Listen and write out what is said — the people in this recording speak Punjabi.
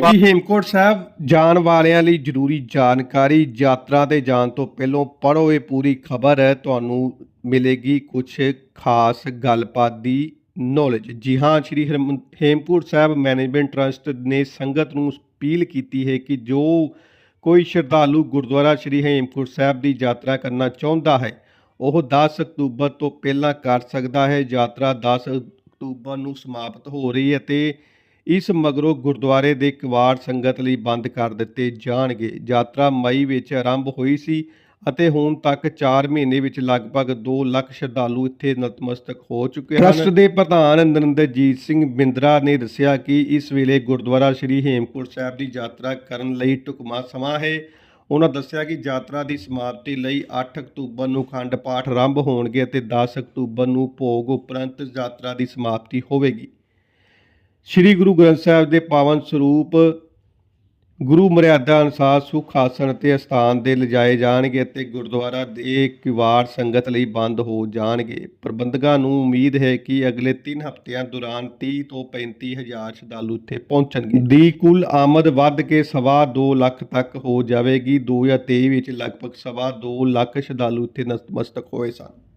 ਜੀ ਹੇਮਕੋਟ ਸਾਹਿਬ, ਜਾਣ ਵਾਲਿਆਂ ਲਈ ਜ਼ਰੂਰੀ ਜਾਣਕਾਰੀ, ਯਾਤਰਾ ਤੇ ਜਾਣ ਤੋਂ ਪਹਿਲਾਂ ਪੜ੍ਹੋ, ਇਹ ਪੂਰੀ ਖਬਰ ਹੈ, ਤੁਹਾਨੂੰ ਮਿਲੇਗੀ ਕੁਝ ਖਾਸ ਗੱਲਬਾਤ ਦੀ ਨੌਲੇਜ ਜੀ ਹਾਂ, ਸ਼੍ਰੀ ਹਰਮ- ਹੇਮਕੋਟ ਸਾਹਿਬ ਮੈਨੇਜਮੈਂਟ ਟਰਸਟ ਨੇ ਸੰਗਤ ਨੂੰ ਅਪੀਲ ਕੀਤੀ ਹੈ ਕਿ ਜੋ ਕੋਈ ਸ਼ਰਧਾਲੂ ਗੁਰਦੁਆਰਾ ਸ਼੍ਰੀ ਹੇਮਕੋਟ ਸਾਹਿਬ ਦੀ ਯਾਤਰਾ ਕਰਨਾ ਚਾਹੁੰਦਾ ਹੈ, ਉਹ 10 ਅਕਤੂਬਰ ਤੋਂ ਪਹਿਲਾਂ ਕਰ ਸਕਦਾ ਹੈ। ਯਾਤਰਾ 10 ਅਕਤੂਬਰ ਨੂੰ ਸਮਾਪਤ ਹੋ ਰਹੀ ਹੈ ਤੇ ਇਸ ਮਗਰੋਂ ਗੁਰਦੁਆਰੇ ਦੇ ਕਵਾੜ ਸੰਗਤ ਲਈ ਬੰਦ ਕਰ ਦਿੱਤੇ ਜਾਣਗੇ। ਯਾਤਰਾ ਮਈ ਵਿੱਚ ਆਰੰਭ ਹੋਈ ਸੀ ਅਤੇ ਹੁਣ ਤੱਕ 4 ਮਹੀਨੇ ਵਿੱਚ ਲਗਭਗ 2 ਲੱਖ ਸ਼ਰਧਾਲੂ ਇੱਥੇ ਨਤਮਸਤਕ ਹੋ ਚੁੱਕੇ ਹਨ। ਟਰਸਟ ਦੇ ਪ੍ਰਧਾਨ ਨਰਿੰਦਰਜੀਤ ਸਿੰਘ ਬਿੰਦਰਾ ਨੇ ਦੱਸਿਆ ਕਿ ਇਸ ਵੇਲੇ ਗੁਰਦੁਆਰਾ ਸ੍ਰੀ ਹੇਮਕੁੰਟ ਸਾਹਿਬ ਦੀ ਯਾਤਰਾ ਕਰਨ ਲਈ ਢੁਕਵਾਂ ਸਮਾਂ ਹੈ। ਉਹਨਾਂ ਦੱਸਿਆ ਕਿ ਯਾਤਰਾ ਦੀ ਸਮਾਪਤੀ ਲਈ 8 ਅਕਤੂਬਰ ਨੂੰ ਖੰਡ ਪਾਠ ਆਰੰਭ ਹੋਣਗੇ ਅਤੇ 10 ਅਕਤੂਬਰ ਨੂੰ ਭੋਗ ਉਪਰੰਤ ਯਾਤਰਾ ਦੀ ਸਮਾਪਤੀ ਹੋਵੇਗੀ। ਸ੍ਰੀ ਗੁਰੂ ਗ੍ਰੰਥ ਸਾਹਿਬ ਦੇ ਪਾਵਨ ਸਰੂਪ ਗੁਰੂ ਮਰਿਆਦਾ ਅਨੁਸਾਰ ਸੁਖ ਆਸਣ ਤੇ ਅਸਥਾਨ ਦੇ ਲਿਜਾਏ ਜਾਣਗੇ ਅਤੇ ਗੁਰਦੁਆਰਾ ਦੇ ਕਿਵਾੜ ਸੰਗਤ ਲਈ ਬੰਦ ਹੋ ਜਾਣਗੇ। ਪ੍ਰਬੰਧਕਾਂ ਨੂੰ ਉਮੀਦ ਹੈ ਕਿ ਅਗਲੇ 3 ਹਫ਼ਤਿਆਂ ਦੌਰਾਨ 30 ਤੋਂ 35 ਹਜ਼ਾਰ ਸ਼ਰਧਾਲੂ ਇੱਥੇ ਪਹੁੰਚਣਗੇ। ਦੀ ਕੁੱਲ ਆਮਦ ਵੱਧ ਕੇ ਸਵਾ 2 ਲੱਖ ਤੱਕ ਹੋ ਜਾਵੇਗੀ। 2023 ਵਿੱਚ ਲਗਭਗ ਸਵਾ 2 ਲੱਖ ਸ਼ਰਧਾਲੂ ਇੱਥੇ ਨਤਮਸਤਕ ਹੋਏ ਸਨ।